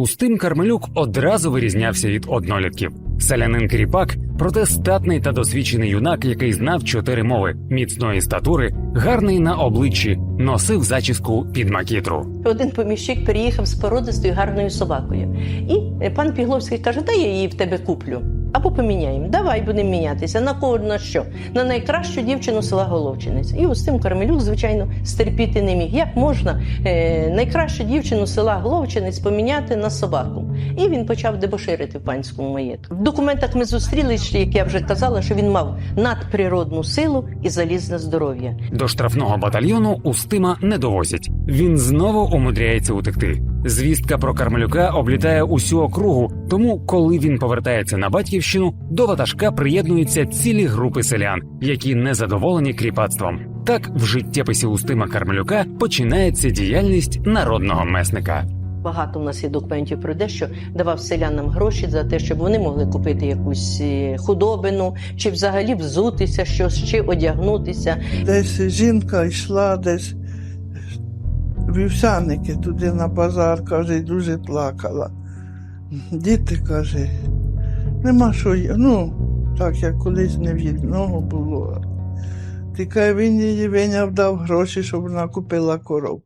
Устим Кармелюк одразу вирізнявся від однолітків. Селянин Кріпак, проте статний та досвідчений юнак, який знав чотири мови, міцної статури, гарний на обличчі, носив зачіску під макітру. Один поміщик переїхав з породистою гарною собакою. І е, пан Пігловський каже: дай я її в тебе куплю. Або поміняємо. Давай будемо мінятися. На кого на що? На найкращу дівчину села Головчинець. І ось тим Кармелюк, звичайно, стерпіти не міг. Як можна е, найкращу дівчину села Головчинець поміняти на собаку? І він почав дебоширити в панському маєтку. В документах ми зустрілись, як я вже казала, що він мав надприродну силу і залізне здоров'я. До штрафного батальйону Устима не довозять. Він знову умудряється утекти. Звістка про Кармелюка облітає усю округу, тому, коли він повертається на батьківщину, до ватажка приєднуються цілі групи селян, які не задоволені кріпацтвом. Так, в життєписі Устима Кармелюка починається діяльність народного месника. Багато в нас є документів про те, що давав селянам гроші за те, щоб вони могли купити якусь е, худобину, чи взагалі взутися щось, чи одягнутися. Десь жінка йшла, десь вівсяники туди на базар, каже, і дуже плакала. Діти каже, нема що, ну, так як колись не вільного було. Тільки він її виняв, дав гроші, щоб вона купила коров.